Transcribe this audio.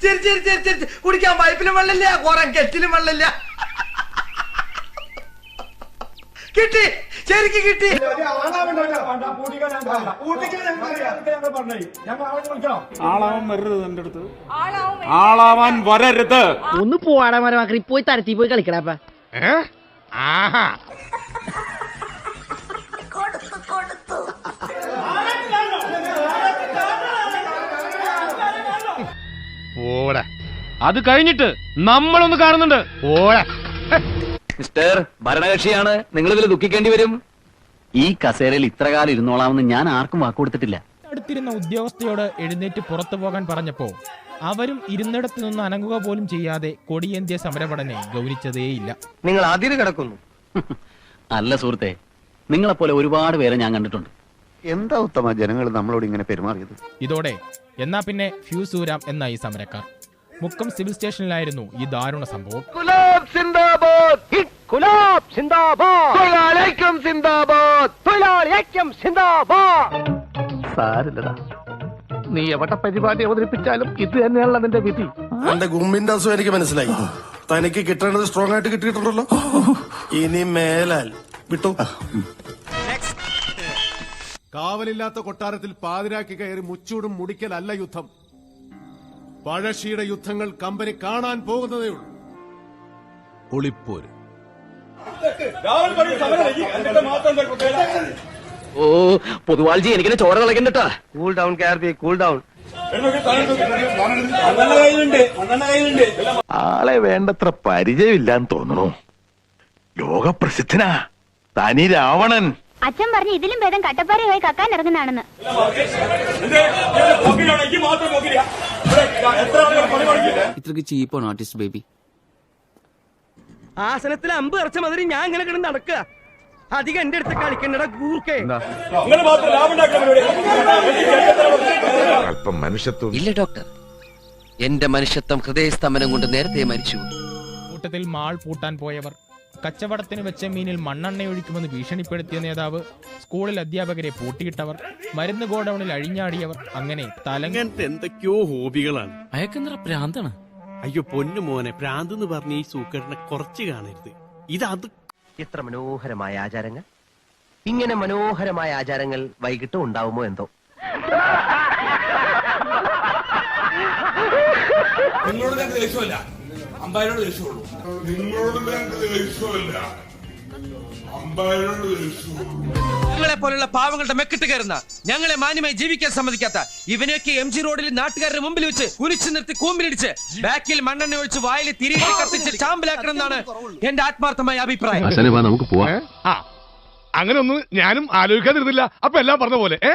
ചിരി ചിരി ചിരി കുടിക്കാൻ പൈപ്പിലും വെള്ളമില്ല കുറെ കെറ്റിലും വെള്ളമില്ല. കിട്ടി ശരിക്ക് കിട്ടി. ആളാവാൻ വരരുത് എന്റെ അടുത്ത്. ആളാവാൻ വരരുത്. ഒന്ന് പോവാടാ മരമാക്കി പോയി തരത്തി പോയി കളിക്കടാപ്പ അത് കഴിഞ്ഞിട്ട് നമ്മളൊന്ന് കാണുന്നുണ്ട്. ഓടാ. മിസ്റ്റർ ഭരണകക്ഷിയാണ്. നിങ്ങൾ ഇതിൽ ദുഃഖിക്കേണ്ടി വരും. ഈ കസേരയിൽ ഇത്ര കാലം ഇരുന്നോളാമെന്ന് ഞാൻ ആർക്കും വാക്കുകൊടുത്തിട്ടില്ല അടുത്തിരുന്ന ഉദ്യോഗസ്ഥയോട് എഴുന്നേറ്റ് പുറത്തു പോകാൻ പറഞ്ഞപ്പോ അവരും ഇരുന്നിടത്ത് നിന്ന് അനങ്ങുക പോലും ചെയ്യാതെ കൊടിയേന്ത്യ സമരപടനെ ഗൗനിച്ചതേയില്ല നിങ്ങൾ അതിര് കിടക്കുന്നു. അല്ല സുഹൃത്തെ നിങ്ങളെപ്പോലെ ഒരുപാട് പേരെ ഞാൻ കണ്ടിട്ടുണ്ട്. എന്താ ഉത്തമ ജനങ്ങൾ നമ്മളോട് ഇങ്ങനെ പെരുമാറിയത്? ഇതോടെ എന്നാ പിന്നെ ഫ്യൂസ് ഊരാം ഈ സമരക്കാർ. മുക്കം സിവിൽ സ്റ്റേഷനിലായിരുന്നു ഈ ദാരുണ സംഭവം. സാരില്ലടാ. നീ എവിടെ പരിപാടി അവതരിപ്പിച്ചാലും ഇത് തന്നെയാണല്ലോ നിന്റെ വിധി. എന്റെ ഗുമ്മിന്റെ അസുഖം എനിക്ക് മനസ്സിലായി. തനിക്ക് കിട്ടേണ്ടത് സ്ട്രോങ് ആയിട്ട് കിട്ടിയിട്ടുണ്ടല്ലോ. ഇനി മേലാൽ. വിട്ടു. കാവലില്ലാത്ത കൊട്ടാരത്തിൽ പാതിരാക്കി കയറി മുച്ചൂടും മുടിക്കലല്ല യുദ്ധം. പഴശ്ശിയുടെ യുദ്ധങ്ങൾ കമ്പനി കാണാൻ പോകുന്നതേയുള്ളൂ ഒളിപ്പോര്. ഓ പൊതുവാൾജി എനിക്കിനെ ചോര കളക്കണ്ടട്ടാ cool down K R P cool down ആളെ വേണ്ടത്ര പരിചയമില്ലാന്ന് തോന്നുന്നു ലോകപ്രസിദ്ധനാ. തനി രാവണൻ അച്ഛൻ പറഞ്ഞു ഇതിലും ഭേദം കട്ടപ്പാറയുമായി കക്കാൻ ഇറങ്ങുന്നതാണെന്ന്. ഇത്രക്ക് ചീപ്പാണ് ആർട്ടിസ്റ്റ് ബേബി ആസനത്തിൽ അമ്പ് ഇറച്ച മതിരി ഞാൻ ഇങ്ങനെ കിടന്ന് നടക്കുക. അധികം എന്റെ അടുത്ത് കളിക്കണ്ടടാ ഗൂർക്കേ. അല്പം മനുഷ്യത്വം. ഇല്ല ഡോക്ടർ എന്റെ മനുഷ്യത്വം ഹൃദയസ്തമനം കൊണ്ട് നേരത്തെ മരിച്ചു. കൂട്ടത്തിൽ മാൾ പൂട്ടാൻ പോയവർ കച്ചവടത്തിന് വെച്ച മീനിൽ മണ്ണെണ്ണ ഒഴിക്കുമെന്ന് ഭീഷണിപ്പെടുത്തിയ നേതാവ് സ്കൂളിൽ അധ്യാപകരെ പൂട്ടിയിട്ടവർ മരുന്ന് ഗോഡൌണിൽ അഴിഞ്ഞാടിയവർ അങ്ങനെ എന്തൊക്കെയോ ഹോബികളാണ്. അയക്കെന്തറ പ്രാന്താണ്? അയ്യോ പൊന്നു മോനെ പ്രാന്ത് എന്ന് പറഞ്ഞ ഈ സൂക്കറിനെ കുറച്ച് കാണരുത്. ഇത് അത് എത്ര മനോഹരമായ ആചാരങ്ങൾ? ഇങ്ങനെ മനോഹരമായ ആചാരങ്ങൾ വൈകിട്ട് ഉണ്ടാവുമോ എന്തോ? നിങ്ങളോട് ഞങ്ങൾക്ക് ദേഷ്യമല്ല. നിങ്ങളോട് ദേഷ്യമുള്ളൂ ഞങ്ങളെ പോലുള്ള പാവങ്ങളുടെ മെക്കിട്ട് കയറുന്ന ഞങ്ങളെ മാന്യമായി ജീവിക്കാൻ സമ്മതിക്കാത്ത ഇവനെയൊക്കെ എം ജി റോഡിൽ നാട്ടുകാരുടെ മുമ്പിൽ വെച്ച് ഉരിച്ചു നിർത്തി കൂമ്പിലിടിച്ച് ബാക്കിൽ മണ്ണെണ്ണ ഒഴിച്ച് വായിൽ തിരികെ കത്തിച്ച് ചാമ്പലാക്കണം എന്നാണ് എന്റെ ആത്മാർത്ഥമായ അഭിപ്രായം. നമുക്ക് പോവാം. അങ്ങനെ ഒന്നും ഞാനും ആലോചിക്കാതിരുന്നില്ല. അപ്പൊ എല്ലാം പറഞ്ഞ പോലെ ഏ?